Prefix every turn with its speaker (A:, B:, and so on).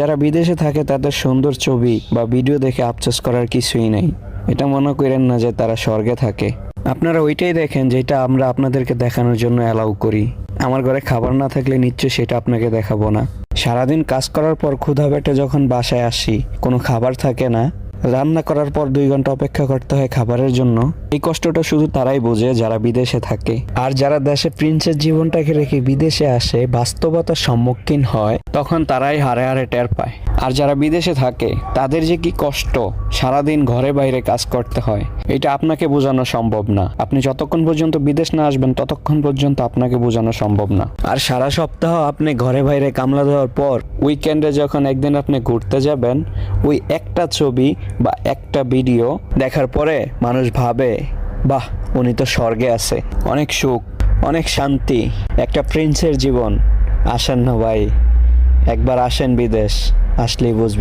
A: যারা বিদেশে থাকে তাদের সুন্দর ছবি বা ভিডিও দেখে আফসোস করার কিছুই নেই। এটা মনে করেন না যে তারা স্বর্গে থাকে। আপনারা ওইটাই দেখেন যেটা আমরা আপনাদেরকে দেখানোর জন্য অ্যালাউ করি। আমার ঘরে খাবার না থাকলে নিশ্চয়ই সেটা আপনাকে দেখাবো না। সারাদিন কাজ করার পর ক্ষুধা পেটে যখন বাসায় আসি, কোনো খাবার থাকে না রান্না করার পর দুই ঘণ্টা অপেক্ষা করতে হয় খাবারের জন্য। এই কষ্টটা শুধু তারাই বোঝে যারা বিদেশে থাকে। আর যারা দেশে প্রিন্সের জীবনটাকে রেখে বিদেশে আসে, বাস্তবতার সম্মুখীন হয়, তখন তারাই হারে হারে টের পায়। আর যারা বিদেশে থাকে, তাদের যে কি কষ্ট, সারাদিন ঘরে বাইরে কাজ করতে হয়। এটা আপনাকে বোঝানো সম্ভব না। আপনি যতক্ষণ পর্যন্ত বিদেশ না আসবেন ততক্ষণ পর্যন্ত আপনাকে বোঝানো সম্ভব না। আর সারা সপ্তাহ আপনি ঘরে বাইরে কামলা দেওয়ার পর উইকেন্ডে যখন একদিন আপনি ঘুরতে যাবেন ওই একটা ছবি বা একটা ভিডিও দেখার পরে মানুষ ভাবে বাহ উনি তো স্বর্গে আছে। অনেক সুখ অনেক শান্তি একটা প্রিন্সের জীবন। আসেন না ভাই একবার আসেন বিদেশ আসলেই বুঝবে